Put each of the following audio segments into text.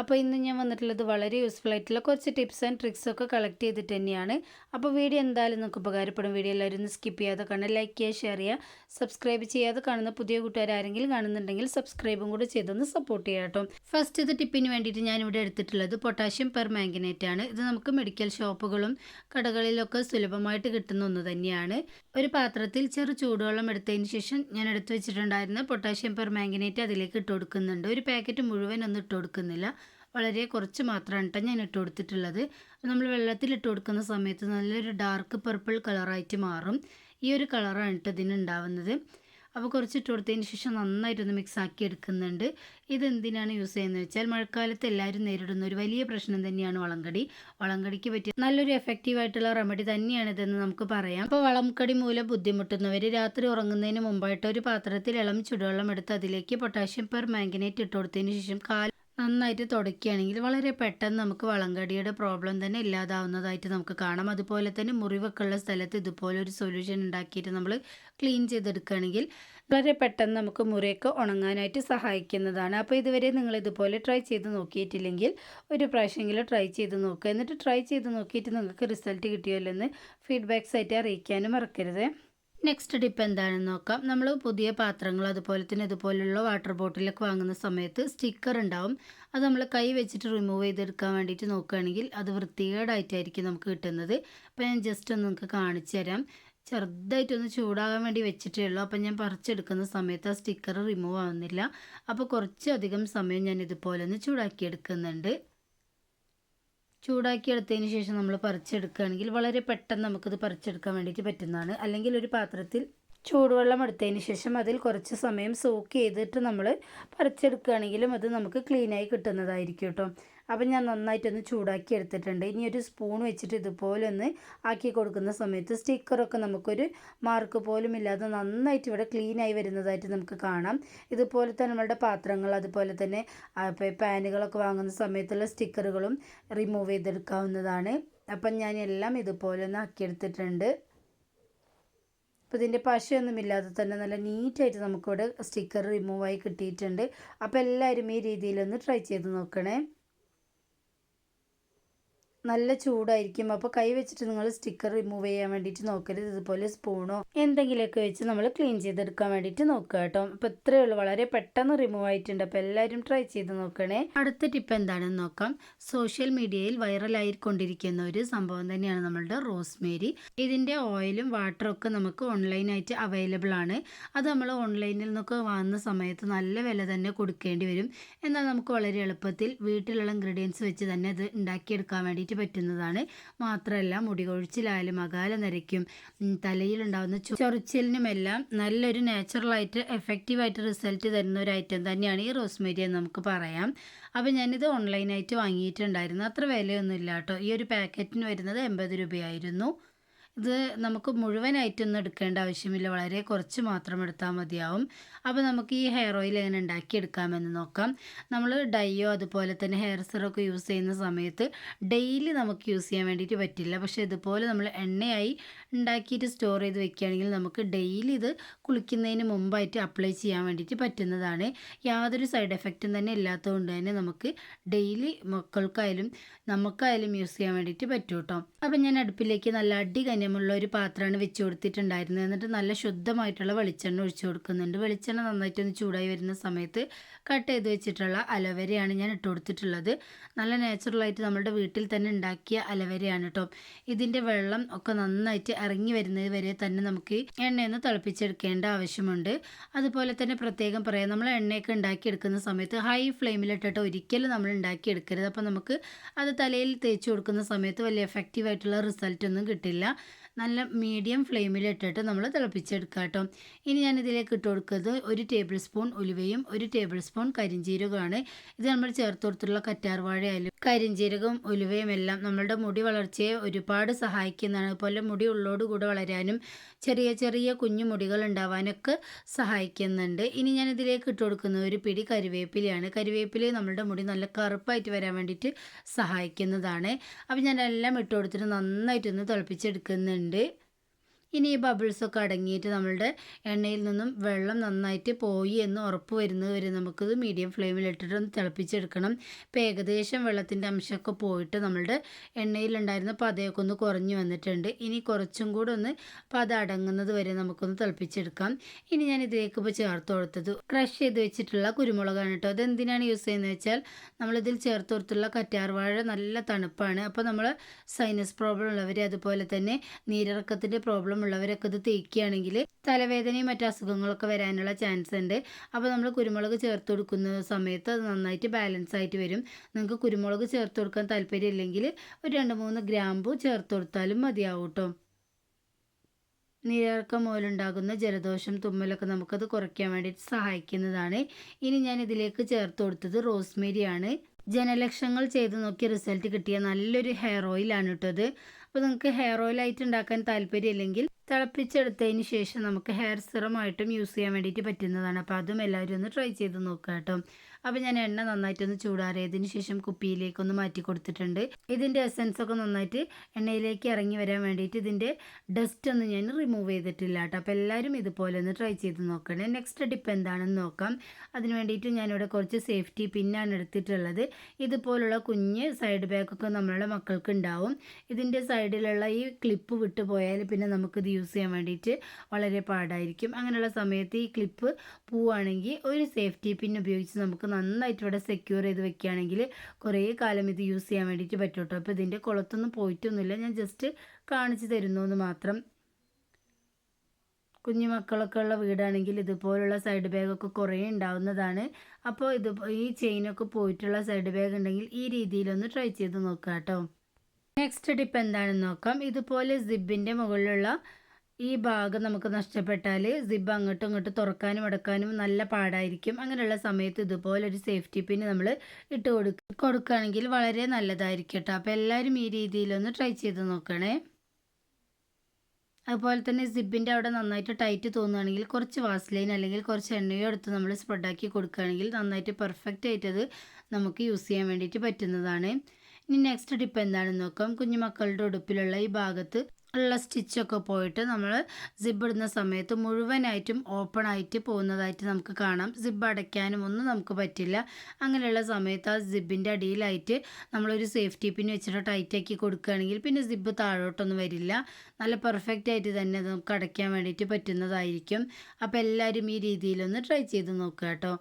അപ്പോൾ ഇന്ന് ഞാൻ വന്നിട്ടുള്ളത് വളരെ യൂസ്ഫുൾ ആയിട്ടുള്ള കുറച്ച് ടിപ്സ് ആൻഡ് ട്രിക്സ് ഒക്കെ കളക്ട് ചെയ്തിട്ട് തന്നെയാണ്. അപ്പോൾ വീഡിയോ എന്തായാലും നിങ്ങൾക്ക് ഉപകാരപ്പെടും. വീഡിയോ എല്ലാവരും ഒന്ന് സ്കിപ്പ് ചെയ്യാതെ കാണുക ലൈക്ക് ചെയ്യുക ഷെയർ ചെയ്യുക സബ്സ്ക്രൈബ് ചെയ്യാതെ കാണുന്ന പുതിയ കൂട്ടുകാർ ആരെങ്കിലും കാണുന്നുണ്ടെങ്കിൽ സബ്സ്ക്രൈബും കൂടി ചെയ്തൊന്ന് സപ്പോർട്ട് ചെയ്യാം കേട്ടോ. ഫസ്റ്റ് ഇത് ടിപ്പിന് വേണ്ടിയിട്ട് ഞാനിവിടെ എടുത്തിട്ടുള്ളത് പൊട്ടാഷ്യം പെർ മാംഗനേറ്റ് ആണ്. ഇത് നമുക്ക് മെഡിക്കൽ ഷോപ്പുകളും കടകളിലൊക്കെ സുലഭമായിട്ട് കിട്ടുന്ന ഒന്ന് തന്നെയാണ്. ഒരു പാത്രത്തിൽ ചെറു ചൂടുവെള്ളം എടുത്തതിന് ശേഷം ഞാൻ എടുത്തു വെച്ചിട്ടുണ്ടായിരുന്ന പൊട്ടാഷ്യം പെർ മാംഗനേറ്റ് അതിലേക്ക് ഇട്ട് കൊടുക്കുന്നുണ്ട്. ഒരു പാക്കറ്റ് മുഴുവൻ ഒന്നും ഇട്ട് കൊടുക്കുന്നില്ല. വളരെ കുറച്ച് മാത്രമാണ് ഞാൻ ഇട്ട് കൊടുത്തിട്ടുള്ളത്. നമ്മൾ വെള്ളത്തിൽ ഇട്ട് കൊടുക്കുന്ന സമയത്ത് നല്ലൊരു ഡാർക്ക് പർപ്പിൾ കളറായിട്ട് മാറും. ഈ ഒരു കളറാണ് കേട്ടോ ഇതിന് ഉണ്ടാവുന്നത് അപ്പോൾ കുറച്ച് ഇട്ട് കൊടുത്തതിന് ശേഷം നന്നായിട്ടൊന്ന് മിക്സ് ആക്കി എടുക്കുന്നുണ്ട്. ഇതെന്തിനാണ് യൂസ് ചെയ്യുന്നത് വെച്ചാൽ മഴക്കാലത്ത് എല്ലാവരും നേരിടുന്ന ഒരു വലിയ പ്രശ്നം തന്നെയാണ് വളംകടി. വളംകടിക്ക് പറ്റിയ നല്ലൊരു എഫക്റ്റീവ് ആയിട്ടുള്ള റെമഡി തന്നെയാണ് ഇതെന്ന് നമുക്ക് പറയാം. അപ്പോൾ വളംകടി മൂലം ബുദ്ധിമുട്ടുന്നവർ രാത്രി ഉറങ്ങുന്നതിന് മുമ്പായിട്ട് ഒരു പാത്രത്തിൽ ഇളം ചുടുവെള്ളം എടുത്ത് അതിലേക്ക് പൊട്ടാഷ്യം പെർ മാംഗനേറ്റ് ഇട്ട് കൊടുത്തതിന് ശേഷം കാൽ നന്നായിട്ട് തുടയ്ക്കുകയാണെങ്കിൽ വളരെ പെട്ടെന്ന് നമുക്ക് വളങ്കടിയുടെ പ്രോബ്ലം തന്നെ ഇല്ലാതാവുന്നതായിട്ട് നമുക്ക് കാണാം. അതുപോലെ തന്നെ മുറിവൊക്കെ ഉള്ള സ്ഥലത്ത് ഇതുപോലെ ഒരു സൊല്യൂഷൻ ഉണ്ടാക്കിയിട്ട് നമ്മൾ ക്ലീൻ ചെയ്തെടുക്കുകയാണെങ്കിൽ വളരെ പെട്ടെന്ന് നമുക്ക് മുറിയൊക്കെ ഉണങ്ങാനായിട്ട് സഹായിക്കുന്നതാണ്. അപ്പോൾ ഇതുവരെ നിങ്ങൾ ഇതുപോലെ ട്രൈ ചെയ്ത് നോക്കിയിട്ടില്ലെങ്കിൽ ഒരു പ്രാവശ്യമെങ്കിലും ട്രൈ ചെയ്ത് നോക്കുക. എന്നിട്ട് ട്രൈ ചെയ്ത് നോക്കിയിട്ട് നിങ്ങൾക്ക് റിസൾട്ട് കിട്ടിയല്ലോ ഫീഡ്ബാക്സ് ആയിട്ട് അറിയിക്കാനും മറക്കരുത്. നെക്സ്റ്റ് ടിപ്പ് എന്താണെന്ന് നോക്കാം. നമ്മൾ പുതിയ പാത്രങ്ങൾ അതുപോലെ തന്നെ ഇതുപോലുള്ള വാട്ടർ ബോട്ടിലൊക്കെ വാങ്ങുന്ന സമയത്ത് സ്റ്റിക്കർ ഉണ്ടാവും. അത് നമ്മൾ കൈ വെച്ചിട്ട് റിമൂവ് ചെയ്തെടുക്കാൻ വേണ്ടിയിട്ട് നോക്കുകയാണെങ്കിൽ അത് വൃത്തികേടായിട്ടായിരിക്കും നമുക്ക് കിട്ടുന്നത്. അപ്പോൾ ഞാൻ ജസ്റ്റ് ഒന്ന് നിങ്ങൾക്ക് കാണിച്ചു തരാം. ചെറുതായിട്ടൊന്ന് ചൂടാകാൻ വേണ്ടി വെച്ചിട്ടേ ഉള്ളൂ. അപ്പം ഞാൻ പറിച്ചെടുക്കുന്ന സമയത്ത് ആ സ്റ്റിക്കർ റിമൂവ് ആവുന്നില്ല. അപ്പോൾ കുറച്ചധികം സമയം ഞാൻ ഇതുപോലെ ഒന്ന് ചൂടാക്കി ചൂടാക്കി എടുത്തതിന് ശേഷം നമ്മൾ പറിച്ചെടുക്കുകയാണെങ്കിൽ വളരെ പെട്ടെന്ന് നമുക്കിത് പറിച്ചെടുക്കാൻ വേണ്ടിയിട്ട് പറ്റുന്നതാണ്. അല്ലെങ്കിൽ ഒരു പാത്രത്തിൽ ചൂടുവെള്ളം എടുത്തതിന് ശേഷം അതിൽ കുറച്ച് സമയം സോക്ക് ചെയ്തിട്ട് നമ്മൾ പറിച്ചെടുക്കുകയാണെങ്കിലും അത് നമുക്ക് ക്ലീനായി കിട്ടുന്നതായിരിക്കും കേട്ടോ. അപ്പം ഞാൻ നന്നായിട്ടൊന്ന് ചൂടാക്കി എടുത്തിട്ടുണ്ട്. ഇനി ഒരു സ്പൂൺ വെച്ചിട്ട് ഇതുപോലെ ഒന്ന് ആക്കി കൊടുക്കുന്ന സമയത്ത് സ്റ്റിക്കറൊക്കെ നമുക്കൊരു മാർക്ക് പോലും ഇല്ലാതെ നന്നായിട്ട് ഇവിടെ ക്ലീനായി വരുന്നതായിട്ട് നമുക്ക് കാണാം. ഇതുപോലെ തന്നെ നമ്മളുടെ പാത്രങ്ങൾ അതുപോലെ തന്നെ പാനുകളൊക്കെ വാങ്ങുന്ന സമയത്തുള്ള സ്റ്റിക്കറുകളും റിമൂവ് ചെയ്തെടുക്കാവുന്നതാണ്. അപ്പം ഞാൻ എല്ലാം ഇതുപോലെ ഒന്ന് ആക്കിയെടുത്തിട്ടുണ്ട് അപ്പോൾ ഇതിന്റെ പശയൊന്നുമില്ലാതെ തന്നെ നല്ല നീറ്റായിട്ട് നമുക്കിവിടെ സ്റ്റിക്കർ റിമൂവായി കിട്ടിയിട്ടുണ്ട്. അപ്പോൾ എല്ലാവരും ഈ രീതിയിലൊന്ന് ട്രൈ ചെയ്ത് നോക്കണേ. നല്ല ചൂടായിരിക്കും. അപ്പോൾ കൈ വെച്ചിട്ട് നിങ്ങൾ സ്റ്റിക്കർ റിമൂവ് ചെയ്യാൻ വേണ്ടിയിട്ട് നോക്കരുത്. ഇതുപോലെ സ്പൂണോ എന്തെങ്കിലുമൊക്കെ വെച്ച് നമ്മൾ ക്ലീൻ ചെയ്തെടുക്കാൻ വേണ്ടിയിട്ട് നോക്കുക കേട്ടോ. അപ്പോൾ ഇത്രയേ ഉള്ളൂ. വളരെ പെട്ടെന്ന് റിമൂവ് ആയിട്ടുണ്ട്. അപ്പോൾ എല്ലാവരും ട്രൈ ചെയ്ത് നോക്കണേ. അടുത്ത ടിപ്പ് എന്താണെന്ന് നോക്കാം. സോഷ്യൽ മീഡിയയിൽ വൈറലായിക്കൊണ്ടിരിക്കുന്ന ഒരു സംഭവം തന്നെയാണ് നമ്മളുടെ റോസ്മേരി ഇതിന്റെ ഓയിലും വാട്ടറും ഒക്കെ നമുക്ക് ഓൺലൈനായിട്ട് അവൈലബിൾ ആണ്. അത് നമ്മൾ ഓൺലൈനിൽ നിന്നൊക്കെ വാങ്ങുന്ന സമയത്ത് നല്ല വില തന്നെ കൊടുക്കേണ്ടി വരും. എന്നാൽ നമുക്ക് വളരെ എളുപ്പത്തിൽ വീട്ടിലുള്ള ഇൻഗ്രീഡിയൻസ് വെച്ച് തന്നെ ഇത് ഉണ്ടാക്കിയെടുക്കാൻ വേണ്ടിയിട്ട് പറ്റുന്നതാണ്. മാത്രമല്ല മുടി കൊഴിച്ചിലായാലും അകാല നരയ്ക്കും തലയിലുണ്ടാകുന്ന ചൊറിച്ചിലിനുമെല്ലാം നല്ലൊരു നാച്ചുറലായിട്ട് എഫക്റ്റീവായിട്ട് റിസൾട്ട് തരുന്ന ഒരു ഐറ്റം തന്നെയാണ് ഈ റോസ്മേരി എന്ന് നമുക്ക് പറയാം. അപ്പോൾ ഞാനിത് ഓൺലൈനായിട്ട് വാങ്ങിയിട്ടുണ്ടായിരുന്നു. അത്ര വിലയൊന്നുമില്ല കേട്ടോ. ഈ ഒരു പാക്കറ്റിന് വരുന്നത് എൺപത് രൂപയായിരുന്നു. ഇത് നമുക്ക് മുഴുവനായിട്ടൊന്നും എടുക്കേണ്ട ആവശ്യമില്ല. വളരെ കുറച്ച് മാത്രം എടുത്താൽ മതിയാവും. അപ്പോൾ നമുക്ക് ഈ ഹെയർ ഓയിൽ എങ്ങനെ ഉണ്ടാക്കിയെടുക്കാമെന്ന് നോക്കാം. നമ്മൾ ഡയോ അതുപോലെ തന്നെ ഹെയർ സിറൊക്കെ യൂസ് ചെയ്യുന്ന സമയത്ത് ഡെയിലി നമുക്ക് യൂസ് ചെയ്യാൻ വേണ്ടിയിട്ട് പറ്റില്ല. പക്ഷേ ഇതുപോലെ നമ്മൾ എണ്ണയായി ഉണ്ടാക്കിയിട്ട് സ്റ്റോർ ചെയ്ത് വെക്കുകയാണെങ്കിൽ നമുക്ക് ഡെയിലി ഇത് കുളിക്കുന്നതിന് മുമ്പായിട്ട് അപ്ലൈ ചെയ്യാൻ വേണ്ടിയിട്ട് പറ്റുന്നതാണ്. യാതൊരു സൈഡ് എഫക്റ്റും തന്നെ ഇല്ലാത്തതുകൊണ്ട് തന്നെ നമുക്ക് ഡെയിലി മക്കൾക്കായാലും നമുക്കായാലും യൂസ് ചെയ്യാൻ വേണ്ടിയിട്ട് പറ്റും കേട്ടോ അപ്പം ഞാൻ അടുപ്പിലേക്ക് നല്ല അടി കന്യമുള്ള ഒരു പാത്രമാണ് വെച്ച് കൊടുത്തിട്ടുണ്ടായിരുന്നത്. എന്നിട്ട് നല്ല ശുദ്ധമായിട്ടുള്ള വെളിച്ചെണ്ണ ഒഴിച്ചു കൊടുക്കുന്നുണ്ട്. വെളിച്ചെണ്ണ നന്നായിട്ടൊന്ന് ചൂടായി വരുന്ന സമയത്ത് കട്ട് ചെയ്ത് വെച്ചിട്ടുള്ള അലവരയാണ് ഞാൻ ഇട്ട് കൊടുത്തിട്ടുള്ളത്. നല്ല നാച്ചുറലായിട്ട് നമ്മുടെ വീട്ടിൽ തന്നെ ഉണ്ടാക്കിയ അലവരയാണ് കേട്ടോ ഇതിന്റെ വെള്ളം ഒക്കെ നന്നായിട്ട് ഇറങ്ങി വരുന്നത് വരെ തന്നെ നമുക്ക് എണ്ണയൊന്ന് തിളപ്പിച്ചെടുക്കേണ്ട ആവശ്യമുണ്ട്. അതുപോലെ തന്നെ പ്രത്യേകം പറയാം നമ്മൾ എണ്ണയൊക്കെ ഉണ്ടാക്കിയെടുക്കുന്ന സമയത്ത് ഹൈ ഫ്ലെയിമിലിട്ടിട്ട് ഒരിക്കലും നമ്മൾ ഉണ്ടാക്കിയെടുക്കരുത്. അപ്പോൾ നമുക്ക് അത് തലയിൽ തേച്ച് കൊടുക്കുന്ന സമയത്ത് വലിയ എഫക്റ്റീവ് ആയിട്ടുള്ള റിസൾട്ടൊന്നും കിട്ടില്ല. നല്ല മീഡിയം ഫ്ലെയിമിൽ ഇട്ടിട്ട് നമ്മൾ തിളപ്പിച്ചെടുക്കുക കേട്ടോ. ഇനി ഞാൻ ഇതിലേക്ക് ഇട്ട് കൊടുക്കുന്നത് ഒരു ടേബിൾ സ്പൂൺ ഉലുവയും ഒരു ടേബിൾ സ്പൂൺ കരിഞ്ജീരകമാണ് ഇത് നമ്മൾ ചേർത്ത് കൊടുത്തിട്ടുള്ള കറ്റാർവാഴയായാലും കരിഞ്ജീരകവും ഉലുവയും എല്ലാം നമ്മളുടെ മുടി വളർച്ചയെ ഒരുപാട് സഹായിക്കുന്നതാണ്. അതുപോലെ മുടി ഉള്ളോടുകൂടെ വളരാനും ചെറിയ ചെറിയ കുഞ്ഞു മുടികൾ ഉണ്ടാവാനൊക്കെ സഹായിക്കുന്നുണ്ട്. ഇനി ഞാൻ ഇതിലേക്ക് ഇട്ട് കൊടുക്കുന്നത് ഒരു പിടി കരിവേപ്പിലയാണ്. കരിവേപ്പില നമ്മളുടെ മുടി നല്ല കറുപ്പായിട്ട് വരാൻ വേണ്ടിയിട്ട് സഹായിക്കുന്നതാണ്. അപ്പോൾ ഞാൻ എല്ലാം ഇട്ട് കൊടുത്തിട്ട് നന്നായിട്ടൊന്ന് തിളപ്പിച്ചെടുക്കുന്നുണ്ട്. les ഇനി ഈ ബബിൾസൊക്കെ അടങ്ങിയിട്ട് നമ്മളുടെ എണ്ണയിൽ നിന്നും വെള്ളം നന്നായിട്ട് പോയി എന്ന് ഉറപ്പ് വരുന്നത് വരെ നമുക്കിത് മീഡിയം ഫ്ലെയിമിൽ ഇട്ടിട്ട് ഒന്ന് തിളപ്പിച്ചെടുക്കണം. ഇപ്പോൾ ഏകദേശം വെള്ളത്തിന്റെ അംശമൊക്കെ പോയിട്ട് നമ്മളുടെ എണ്ണയിലുണ്ടായിരുന്ന പതയൊക്കെ ഒന്ന് കുറഞ്ഞു വന്നിട്ടുണ്ട്. ഇനി കുറച്ചും കൂടെ ഒന്ന് പത അടങ്ങുന്നത് വരെ നമുക്കൊന്ന് തിളപ്പിച്ചെടുക്കാം. ഇനി ഞാൻ ഇതിലേക്ക് ഇപ്പോൾ ചേർത്ത് കൊടുത്തത് ക്രഷ് ചെയ്ത് വെച്ചിട്ടുള്ള കുരുമുളകാണ് കേട്ടോ. അതെന്തിനാണ് യൂസ് ചെയ്യുന്നത് വെച്ചാൽ നമ്മളിതിൽ ചേർത്ത് കൊടുത്തുള്ള കറ്റാർവാഴ നല്ല തണുപ്പാണ്. അപ്പോൾ നമ്മൾ സൈനസ് പ്രോബ്ലം ഉള്ളവർ അതുപോലെ തന്നെ നീരിറക്കത്തിന്റെ പ്രോബ്ലം ഉള്ളവരൊക്കെ ഇത് തേക്കുകയാണെങ്കിൽ തലവേദനയും മറ്റു അസുഖങ്ങളൊക്കെ വരാനുള്ള ചാൻസ് ഉണ്ട്. അപ്പോൾ നമ്മൾ കുരുമുളക് ചേർത്ത് കൊടുക്കുന്ന സമയത്ത് അത് നന്നായിട്ട് ബാലൻസ് ആയിട്ട് വരും. നിങ്ങൾക്ക് കുരുമുളക് ചേർത്ത് കൊടുക്കാൻ താല്പര്യമില്ലെങ്കിൽ ഒരു രണ്ട് മൂന്ന് ഗ്രാമ്പു ചേർത്ത് കൊടുത്താലും മതിയാവും കേട്ടോ നീരിറക്കം മൂലമുണ്ടാകുന്ന ജലദോഷം തുമ്മലൊക്കെ നമുക്കത് കുറയ്ക്കാൻ വേണ്ടിയിട്ട് സഹായിക്കുന്നതാണ്. ഇനി ഞാൻ ഇതിലേക്ക് ചേർത്ത് കൊടുത്തത് റോസ്മേരിയാണ് ജനലക്ഷങ്ങൾ ചെയ്ത് നോക്കി റിസൾട്ട് കിട്ടിയ നല്ലൊരു ഹെയർ ഓയിലാണ് കേട്ടത് അപ്പോൾ നിങ്ങൾക്ക് ഹെയർ ഓയിലായിട്ട് ഉണ്ടാക്കാൻ താല്പര്യമില്ലെങ്കിൽ തിളപ്പിച്ചെടുത്തതിന് ശേഷം നമുക്ക് ഹെയർ സിറമായിട്ടും യൂസ് ചെയ്യാൻ വേണ്ടിയിട്ട് പറ്റുന്നതാണ്. അപ്പോൾ അതും എല്ലാവരും ഒന്ന് ട്രൈ ചെയ്ത് നോക്കുക കേട്ടോ അപ്പോൾ ഞാൻ എണ്ണ നന്നായിട്ടൊന്ന് ചൂടാറിയതിന് ശേഷം കുപ്പിയിലേക്കൊന്ന് മാറ്റി കൊടുത്തിട്ടുണ്ട്. ഇതിന്റെ എസൻസ് ഒക്കെ നന്നായിട്ട് എണ്ണയിലേക്ക് ഇറങ്ങി വരാൻ വേണ്ടിയിട്ട് ഇതിന്റെ ഡസ്റ്റ് ഒന്നും ഞാൻ റിമൂവ് ചെയ്തിട്ടില്ല കേട്ടോ. അപ്പോൾ എല്ലാവരും ഇതുപോലെ ഒന്ന് ട്രൈ ചെയ്ത് നോക്കണേ. നെക്സ്റ്റ് ഡിപ്പ് എന്താണെന്ന് നോക്കാം. അതിന് വേണ്ടിയിട്ട് ഞാനിവിടെ കുറച്ച് സേഫ്റ്റി പിന്നാണ് എടുത്തിട്ടുള്ളത്. ഇതുപോലുള്ള കുഞ്ഞ് സൈഡ് ബാഗൊക്കെ നമ്മളുടെ മക്കൾക്ക് ഉണ്ടാവും. ഇതിന്റെ സൈഡിലുള്ള ഈ ക്ലിപ്പ് വിട്ടു പോയാൽ പിന്നെ നമുക്കിത് യൂസ് ചെയ്യാൻ വേണ്ടിയിട്ട് വളരെ പാടായിരിക്കും. അങ്ങനെയുള്ള സമയത്ത് ഈ ക്ലിപ്പ് പോവുകയാണെങ്കിൽ ഒരു സേഫ്റ്റി പിൻ ഉപയോഗിച്ച് നമുക്ക് നന്നായിട്ട് ഇവിടെ സെക്യൂർ ചെയ്ത് വെക്കുകയാണെങ്കിൽ കുറേ കാലം ഇത് യൂസ് ചെയ്യാൻ വേണ്ടിയിട്ട് പറ്റും കേട്ടോ അപ്പോൾ ഇതിന്റെ കുളത്തൊന്നും പോയിട്ടൊന്നുമില്ല. ഞാൻ ജസ്റ്റ് കാണിച്ചു തരുന്നു എന്ന് മാത്രം. കുഞ്ഞു മക്കളൊക്കെ ഉള്ള വീടാണെങ്കിൽ ഇതുപോലുള്ള സൈഡ് ബാഗൊക്കെ കുറേ ഉണ്ടാവുന്നതാണ്. അപ്പോൾ ഇത് ഈ ചെയിനൊക്കെ പോയിട്ടുള്ള സൈഡ് ബാഗ് ഉണ്ടെങ്കിൽ ഈ രീതിയിലൊന്ന് ട്രൈ ചെയ്ത് നോക്കാം കേട്ടോ നെക്സ്റ്റ് ടിപ്പ് എന്താണെന്ന് നോക്കാം. ഇതുപോലെ സിബിന്റെ മുകളിലുള്ള ഈ ഭാഗം നമുക്ക് നഷ്ടപ്പെട്ടാൽ സിബ് അങ്ങോട്ടും ഇങ്ങോട്ടും തുറക്കാനും അടക്കാനും നല്ല പാടായിരിക്കും. അങ്ങനെയുള്ള സമയത്ത് ഇതുപോലൊരു സേഫ്റ്റി പിൻ നമ്മൾ ഇട്ട് കൊടുക്കുക കൊടുക്കുകയാണെങ്കിൽ വളരെ നല്ലതായിരിക്കും കേട്ടോ. അപ്പോൾ എല്ലാവരും ഈ രീതിയിലൊന്ന് ട്രൈ ചെയ്ത് നോക്കണേ. അതുപോലെ തന്നെ സിബിന്റെ അവിടെ നന്നായിട്ട് ടൈറ്റ് തോന്നുകയാണെങ്കിൽ കുറച്ച് വാസ്ലൈൻ അല്ലെങ്കിൽ കുറച്ച് എണ്ണയോ എടുത്ത് നമ്മൾ സ്പ്രെഡാക്കി കൊടുക്കുകയാണെങ്കിൽ നന്നായിട്ട് പെർഫെക്റ്റ് ആയിട്ടത് നമുക്ക് യൂസ് ചെയ്യാൻ വേണ്ടിയിട്ട് പറ്റുന്നതാണ്. ഇനി നെക്സ്റ്റ് ടിപ്പ് എന്താണെന്ന് നോക്കാം. കുഞ്ഞു മക്കളുടെ ഉടുപ്പിലുള്ള ഈ ഭാഗത്ത് ഉള്ള സ്റ്റിച്ചൊക്കെ പോയിട്ട് നമ്മൾ സിബ് ഇടുന്ന സമയത്ത് മുഴുവനായിട്ടും ഓപ്പൺ ആയിട്ട് പോകുന്നതായിട്ട് നമുക്ക് കാണാം. സിബ് അടയ്ക്കാനും ഒന്നും നമുക്ക് പറ്റില്ല. അങ്ങനെയുള്ള സമയത്ത് ആ സിബിന്റെ അടിയിലായിട്ട് നമ്മളൊരു സേഫ്റ്റി പിൻ വെച്ചിട്ട് ടൈറ്റാക്കി കൊടുക്കുകയാണെങ്കിൽ പിന്നെ സിബ് താഴോട്ടൊന്നും വരില്ല. നല്ല പെർഫെക്റ്റ് ആയിട്ട് തന്നെ നമുക്ക് അടയ്ക്കാൻ വേണ്ടിയിട്ട് പറ്റുന്നതായിരിക്കും. അപ്പോൾ എല്ലാവരും ഈ രീതിയിലൊന്ന് ട്രൈ ചെയ്ത് നോക്കുക കേട്ടോ.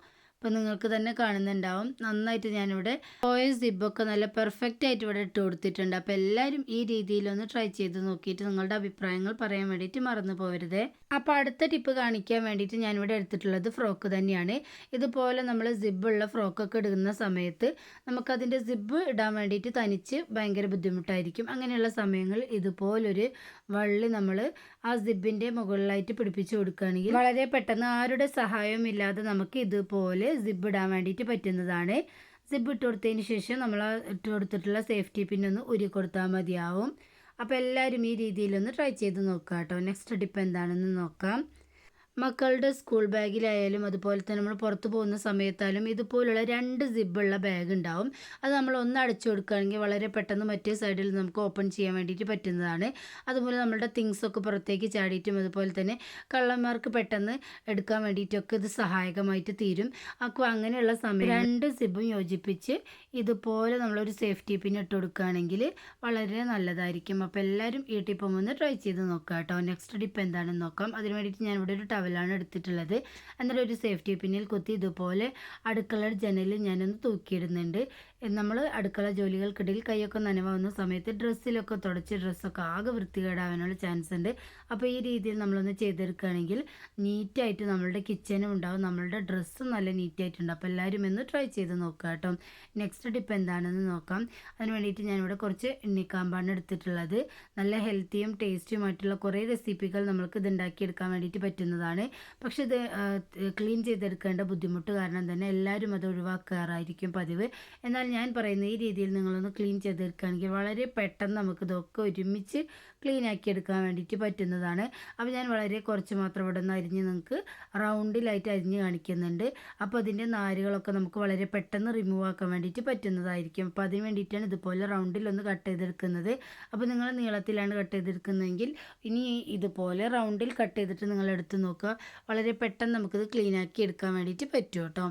അപ്പോൾ നിങ്ങൾക്ക് തന്നെ കാണുന്നുണ്ടാവും. നന്നായിട്ട് ഞാനിവിടെ പോയ സിബൊക്കെ നല്ല പെർഫെക്റ്റ് ആയിട്ട് ഇവിടെ ഇട്ട് കൊടുത്തിട്ടുണ്ട്. അപ്പോൾ എല്ലാവരും ഈ രീതിയിലൊന്ന് ട്രൈ ചെയ്ത് നോക്കിയിട്ട് നിങ്ങളുടെ അഭിപ്രായങ്ങൾ പറയാൻ വേണ്ടിയിട്ട് മറന്നു പോകരുത് അപ്പോൾ അടുത്ത ടിപ്പ് കാണിക്കാൻ വേണ്ടിയിട്ട് ഞാനിവിടെ എടുത്തിട്ടുള്ളത് ഫ്രോക്ക് തന്നെയാണ്. ഇതുപോലെ നമ്മൾ സിബുള്ള ഫ്രോക്കൊക്കെ ഇടുന്ന സമയത്ത് നമുക്കതിന്റെ സിബ് ഇടാൻ വേണ്ടിയിട്ട് തനിച്ച് ഭയങ്കര ബുദ്ധിമുട്ടായിരിക്കും. അങ്ങനെയുള്ള സമയങ്ങളിൽ ഇതുപോലൊരു വള്ളി നമ്മൾ ആ സിബിന്റെ മുകളിലായിട്ട് പിടിപ്പിച്ച് കൊടുക്കുകയാണെങ്കിൽ വളരെ പെട്ടെന്ന് ആരുടെ സഹായവും ഇല്ലാതെ നമുക്ക് ഇതുപോലെ സിബ് ഇടാൻ വേണ്ടിയിട്ട് പറ്റുന്നതാണ്. സിബ് ഇട്ട് കൊടുത്തതിന് ശേഷം നമ്മൾ ഇട്ട് കൊടുത്തിട്ടുള്ള സേഫ്റ്റി പിന്നൊന്ന് ഉരുക്കി കൊടുത്താൽ മതിയാവും. അപ്പോൾ എല്ലാവരും ഈ രീതിയിലൊന്ന് ട്രൈ ചെയ്ത് നോക്കുക കേട്ടോ നെക്സ്റ്റ് ടിപ്പ് എന്താണെന്ന് നോക്കാം. മക്കളുടെ സ്കൂൾ ബാഗിലായാലും അതുപോലെ തന്നെ നമ്മൾ പുറത്തു പോകുന്ന സമയത്തായാലും ഇതുപോലുള്ള രണ്ട് സിബുള്ള ബാഗ് ഉണ്ടാവും. അത് നമ്മൾ ഒന്ന് അടച്ചു കൊടുക്കുകയാണെങ്കിൽ വളരെ പെട്ടെന്ന് മറ്റേ സൈഡിൽ നമുക്ക് ഓപ്പൺ ചെയ്യാൻ വേണ്ടിയിട്ട് പറ്റുന്നതാണ്. അതുപോലെ നമ്മളുടെ തിങ്സ് ഒക്കെ പുറത്തേക്ക് ചാടിയിട്ടും അതുപോലെ തന്നെ കള്ളന്മാർക്ക് പെട്ടെന്ന് എടുക്കാൻ വേണ്ടിയിട്ടൊക്കെ ഇത് സഹായകമായിട്ട് തീരും. അപ്പോൾ അങ്ങനെയുള്ള സമയം രണ്ട് സിബും യോജിപ്പിച്ച് ഇതുപോലെ നമ്മളൊരു സേഫ്റ്റി പിൻ ഇട്ട് കൊടുക്കുകയാണെങ്കിൽ വളരെ നല്ലതായിരിക്കും. അപ്പോൾ എല്ലാവരും ഈ ടിപ്പം ഒന്ന് ട്രൈ ചെയ്ത് നോക്കാം കേട്ടോ നെക്സ്റ്റ് ടിപ്പ് എന്താണെന്ന് നോക്കാം. അതിന് വേണ്ടിയിട്ട് ഞാൻ ഇവിടെ ഒരു ടവലാണ് എടുത്തിട്ടുള്ളത്. എന്നിട്ട് ഒരു സേഫ്റ്റി പിന്നിൽ കുത്തി ഇതുപോലെ അടുക്കള ജനലിൽ ഞാനൊന്ന് തൂക്കിയിടുന്നുണ്ട്. നമ്മൾ അടുക്കള ജോലികൾക്കിടയിൽ കൈയൊക്കെ നനവാകുന്ന സമയത്ത് ഡ്രസ്സിലൊക്കെ തുടച്ച് ഡ്രസ്സൊക്കെ ആകെ വൃത്തികേടാവാനുള്ള ചാൻസ് ഉണ്ട്. അപ്പോൾ ഈ രീതിയിൽ നമ്മളൊന്ന് ചെയ്തെടുക്കുകയാണെങ്കിൽ നീറ്റായിട്ട് നമ്മളുടെ കിച്ചനും ഉണ്ടാവും. നമ്മളുടെ ഡ്രസ്സും നല്ല നീറ്റായിട്ടുണ്ട് അപ്പോൾ എല്ലാവരും ഒന്ന് ട്രൈ ചെയ്ത് നോക്കുക കേട്ടോ. നെക്സ്റ്റ് ടിപ്പ് എന്താണെന്ന് നോക്കാം. അതിന് വേണ്ടിയിട്ട് ഞാനിവിടെ കുറച്ച് എണ്ണിക്കാമ്പാണ് എടുത്തിട്ടുള്ളത്. നല്ല ഹെൽത്തിയും ടേസ്റ്റിയുമായിട്ടുള്ള കുറേ റെസിപ്പികൾ നമ്മൾക്ക് ഇത് ഉണ്ടാക്കിയെടുക്കാൻ വേണ്ടിയിട്ട് പറ്റുന്നതാണ്. പക്ഷെ ഇത് ക്ലീൻ ചെയ്തെടുക്കേണ്ട ബുദ്ധിമുട്ട് കാരണം തന്നെ എല്ലാവരും അത് ഒഴിവാക്കാറായിരിക്കും പതിവ്. എന്നാൽ എന്നാൽ ഞാൻ പറയുന്ന ഈ രീതിയിൽ നിങ്ങളൊന്ന് ക്ലീൻ ചെയ്തെടുക്കുകയാണെങ്കിൽ വളരെ പെട്ടെന്ന് നമുക്ക് ഇതൊക്കെ ഒരുമിച്ച് ക്ലീൻ ആക്കി എടുക്കാൻ വേണ്ടിയിട്ട് പറ്റുന്നതാണ്. അപ്പോൾ ഞാൻ വളരെ കുറച്ച് മാത്രം ഇവിടെ നിന്ന് അരിഞ്ഞ് നിങ്ങൾക്ക് റൗണ്ടിലായിട്ട് അരിഞ്ഞ് കാണിക്കുന്നുണ്ട്. അപ്പോൾ അതിന്റെ നാരുകളൊക്കെ നമുക്ക് വളരെ പെട്ടെന്ന് റിമൂവ് ആക്കാൻ വേണ്ടിയിട്ട് പറ്റുന്നതായിരിക്കും. അപ്പോൾ അതിന് വേണ്ടിയിട്ടാണ് ഇതുപോലെ റൗണ്ടിലൊന്ന് കട്ട് ചെയ്തെടുക്കുന്നത്. അപ്പോൾ നിങ്ങൾ നീളത്തിലാണ് കട്ട് ചെയ്തെടുക്കുന്നതെങ്കിൽ ഇനി ഇതുപോലെ റൗണ്ടിൽ കട്ട് ചെയ്തിട്ട് നിങ്ങൾ എടുത്ത് നോക്കുക. വളരെ പെട്ടെന്ന് നമുക്കിത് ക്ലീൻ ആക്കി എടുക്കാൻ വേണ്ടിയിട്ട് പറ്റും കേട്ടോ.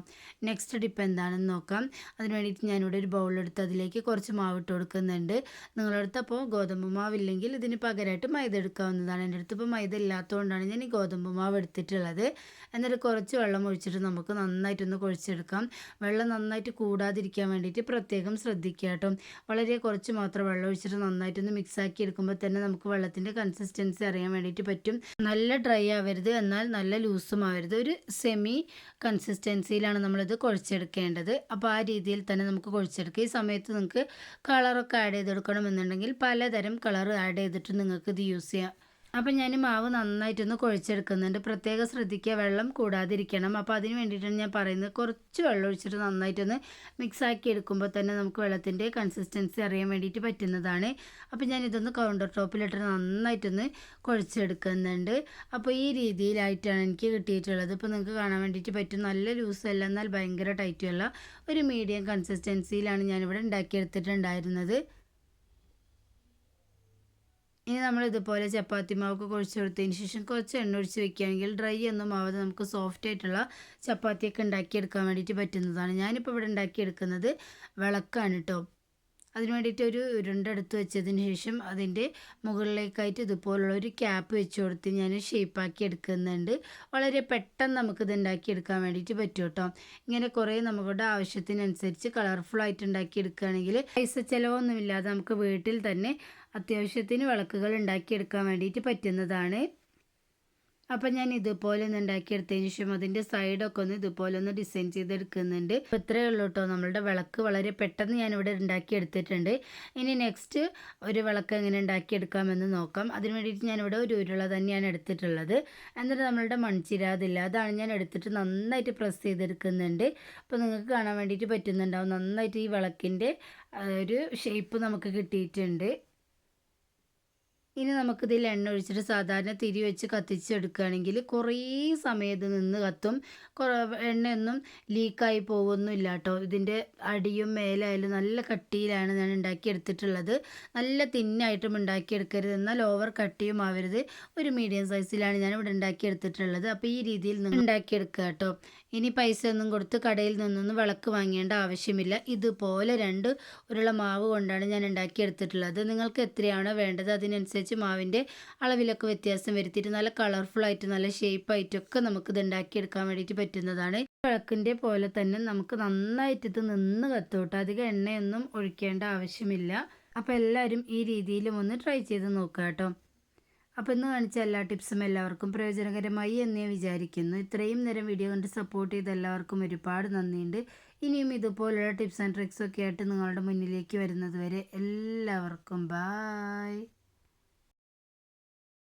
നെക്സ്റ്റ് ഡിപ്പ് എന്താണെന്ന് നോക്കാം. അതിന് വേണ്ടിയിട്ട് ഞാനിവിടെ ഒരു ബൗളെടുത്ത് അതിലേക്ക് കുറച്ച് മാവ് ഇട്ട് കൊടുക്കുന്നുണ്ട്. നിങ്ങളടുത്ത് അപ്പോൾ ഗോതമ്പ് മാവില്ലെങ്കിൽ ഇതിന് പകരമായിട്ട് മൈദ എടുക്കാവുന്നതാണ്. എന്റെ അടുത്ത് ഇപ്പോൾ മൈദ ഇല്ലാത്തതുകൊണ്ടാണ് ഞാൻ ഈ ഗോതമ്പ് മാവ് എടുത്തിട്ടുള്ളത്. എന്നിട്ട് കുറച്ച് വെള്ളം ഒഴിച്ചിട്ട് നമുക്ക് നന്നായിട്ടൊന്ന് കുഴിച്ചെടുക്കാം. വെള്ളം നന്നായിട്ട് കൂടാതിരിക്കാൻ വേണ്ടിയിട്ട് പ്രത്യേകം ശ്രദ്ധിക്കുക കേട്ടോ. വളരെ കുറച്ച് മാത്രം വെള്ളം ഒഴിച്ചിട്ട് നന്നായിട്ടൊന്ന് മിക്സ് ആക്കി എടുക്കുമ്പോൾ തന്നെ നമുക്ക് വെള്ളത്തിന്റെ കൺസിസ്റ്റൻസി അറിയാൻ വേണ്ടിയിട്ട് പറ്റും. നല്ല ഡ്രൈ ആവരുത് എന്നാൽ നല്ല ലൂസും ആവരുത്. ഒരു സെമി കൺസിസ്റ്റൻസിയിലാണ് നമ്മളിത് കുഴച്ചെടുക്കേണ്ടത്. അപ്പോൾ ആ രീതിയിൽ തന്നെ നമുക്ക് കുഴച്ചെടുക്കുക ഈ സമയത്ത് നിങ്ങൾക്ക് കളറൊക്കെ ആഡ് ചെയ്തെടുക്കണമെന്നുണ്ടെങ്കിൽ പലതരം കളർ ആഡ് ചെയ്തിട്ട് നിങ്ങൾക്ക് ഇത് യൂസ് ചെയ്യാം. അപ്പം ഞാൻ മാവ് നന്നായിട്ടൊന്ന് കുഴച്ചെടുക്കുന്നുണ്ട്. പ്രത്യേകം ശ്രദ്ധിക്കുക വെള്ളം കൂടാതിരിക്കണം. അപ്പോൾ അതിന് വേണ്ടിയിട്ടാണ് ഞാൻ പറയുന്നത്. കുറച്ച് വെള്ളം ഒഴിച്ചിട്ട് നന്നായിട്ടൊന്ന് മിക്സ് ആക്കി എടുക്കുമ്പോൾ തന്നെ നമുക്ക് വെള്ളത്തിന്റെ കൺസിസ്റ്റൻസി അറിയാൻ വേണ്ടിയിട്ട് പറ്റുന്നതാണ്. അപ്പോൾ ഞാൻ ഇതൊന്ന് കൗണ്ടർ ടോപ്പിലിട്ട് നന്നായിട്ടൊന്ന് കുഴച്ചെടുക്കുന്നുണ്ട്. അപ്പോൾ ഈ രീതിയിലായിട്ടാണ് എനിക്ക് കിട്ടിയിട്ടുള്ളത്. ഇപ്പോൾ നിങ്ങൾക്ക് കാണാൻ വേണ്ടിയിട്ട് പറ്റും. നല്ല ലൂസല്ല എന്നാൽ ഭയങ്കര ടൈറ്റുമല്ല ഒരു മീഡിയം കൺസിസ്റ്റൻസിയിലാണ് ഞാനിവിടെ ഉണ്ടാക്കിയെടുത്തിട്ടുണ്ടായിരുന്നത്. ഇനി നമ്മൾ ഇതുപോലെ ചപ്പാത്തി മാവൊക്കെ കുഴച്ച് കൊടുത്തതിന് ശേഷം കുറച്ച് എണ്ണ ഒഴിച്ച് വെക്കുകയാണെങ്കിൽ ഡ്രൈ ഒന്നും ആവാതെ നമുക്ക് സോഫ്റ്റ് ആയിട്ടുള്ള ചപ്പാത്തിയൊക്കെ ഉണ്ടാക്കിയെടുക്കാൻ വേണ്ടിയിട്ട് പറ്റുന്നതാണ്. ഞാനിപ്പോൾ ഇവിടെ ഉണ്ടാക്കിയെടുക്കുന്നത് വിളക്കാണ് കേട്ടോ അതിന് വേണ്ടിയിട്ട് ഒരു ഉരുണ്ടെടുത്ത് വെച്ചതിന് ശേഷം അതിന്റെ മുകളിലേക്കായിട്ട് ഇതുപോലുള്ള ഒരു ക്യാപ്പ് വെച്ച് കൊടുത്ത് ഞാൻ ഷേപ്പാക്കി എടുക്കുന്നുണ്ട്. വളരെ പെട്ടെന്ന് നമുക്കിത് ഉണ്ടാക്കിയെടുക്കാൻ വേണ്ടിയിട്ട് പറ്റും കേട്ടോ ഇങ്ങനെ കുറേ നമ്മുടെ ആവശ്യത്തിനനുസരിച്ച് കളർഫുൾ ഉണ്ടാക്കി എടുക്കുകയാണെങ്കിൽ പൈസ ചിലവൊന്നുമില്ലാതെ നമുക്ക് വീട്ടിൽ തന്നെ അത്യാവശ്യത്തിന് വിളക്കുകൾ ഉണ്ടാക്കിയെടുക്കാൻ വേണ്ടിയിട്ട് പറ്റുന്നതാണ്. അപ്പം ഞാൻ ഇതുപോലെ ഒന്ന് ഉണ്ടാക്കിയെടുത്തതിന് ശേഷം അതിന്റെ സൈഡൊക്കെ ഒന്ന് ഇതുപോലെ ഒന്ന് ഡിസൈൻ ചെയ്തെടുക്കുന്നുണ്ട്. അപ്പോൾ ഇത്രയേ ഉള്ളൂ കേട്ടോ നമ്മളുടെ വിളക്ക് വളരെ പെട്ടെന്ന് ഞാനിവിടെ ഉണ്ടാക്കിയെടുത്തിട്ടുണ്ട്. ഇനി നെക്സ്റ്റ് ഒരു വിളക്ക് എങ്ങനെ ഉണ്ടാക്കിയെടുക്കാമെന്ന് നോക്കാം. അതിന് വേണ്ടിയിട്ട് ഞാനിവിടെ ഒരു ഉരുള തന്നെയാണ് എടുത്തിട്ടുള്ളത്. എന്നിട്ട് നമ്മളുടെ മൺചിരാതില്ല അതാണ് ഞാൻ എടുത്തിട്ട് നന്നായിട്ട് പ്രസ് ചെയ്തെടുക്കുന്നുണ്ട്. അപ്പോൾ നിങ്ങൾക്ക് കാണാൻ വേണ്ടിയിട്ട് പറ്റുന്നുണ്ടാവും. നന്നായിട്ട് ഈ വിളക്കിന്റെ ഒരു ഷേപ്പ് നമുക്ക് കിട്ടിയിട്ടുണ്ട്. ഇനി നമുക്കിതിൽ എണ്ണ ഒഴിച്ചിട്ട് സാധാരണ തിരി വെച്ച് കത്തിച്ചെടുക്കുകയാണെങ്കിൽ കുറേ സമയത്ത് നിന്ന് കത്തും. എണ്ണയൊന്നും ലീക്കായി പോകുന്നില്ല കേട്ടോ ഇതിന്റെ അടിയും മേലായാലും നല്ല കട്ടിയിലാണ് ഞാൻ ഉണ്ടാക്കിയെടുത്തിട്ടുള്ളത്. നല്ല തിന്നായിട്ടും ഉണ്ടാക്കിയെടുക്കരുത്. എന്നാൽ ഓവർ കട്ടിയും ആവരുത്. ഒരു മീഡിയം സൈസിലാണ് ഞാൻ ഇവിടെ ഉണ്ടാക്കിയെടുത്തിട്ടുള്ളത്. അപ്പോൾ ഈ രീതിയിൽ നിങ്ങൾ ഉണ്ടാക്കിയെടുക്കുക കേട്ടോ. ഇനി പൈസ ഒന്നും കൊടുത്ത് കടയിൽ നിന്നൊന്നും വിളക്ക് വാങ്ങേണ്ട ആവശ്യമില്ല. ഇതുപോലെ രണ്ട് ഉരുള മാവ് കൊണ്ടാണ് ഞാൻ ഉണ്ടാക്കിയെടുത്തിട്ടുള്ളത്. നിങ്ങൾക്ക് എത്രയാണോ വേണ്ടത് അതിനനുസരിച്ച് മാവിന്റെ അളവിലൊക്കെ വ്യത്യാസം വരുത്തിയിട്ട് നല്ല കളർഫുള്ളായിട്ട് നല്ല ഷേപ്പായിട്ടൊക്കെ നമുക്കിത് ഉണ്ടാക്കിയെടുക്കാൻ വേണ്ടിയിട്ട് പറ്റുന്നതാണ്. വിളക്കിന്റെ പോലെ തന്നെ നമുക്ക് നന്നായിട്ട് ഇത് നിന്ന് കത്തോട്ടെ. അധികം എണ്ണയൊന്നും ഒഴിക്കേണ്ട ആവശ്യമില്ല. അപ്പോൾ എല്ലാവരും ഈ രീതിയിലും ഒന്ന് ട്രൈ ചെയ്ത് നോക്കുക കേട്ടോ അപ്പോൾ ഇന്ന് കാണിച്ച എല്ലാ ടിപ്സും എല്ലാവർക്കും പ്രയോജനകരമായി എന്ന് ഞാൻ വിചാരിക്കുന്നു. ഇത്രയും നേരം വീഡിയോ കണ്ട് സപ്പോർട്ട് ചെയ്ത എല്ലാവർക്കും ഒരുപാട് നന്ദിയുണ്ട്. ഇനിയും ഇതുപോലുള്ള ടിപ്സ് ആൻഡ് ട്രിക്സൊക്കെ ആയിട്ട് നിങ്ങളുടെ മുന്നിലേക്ക് വരുന്നത് വരെ എല്ലാവർക്കും ബായ്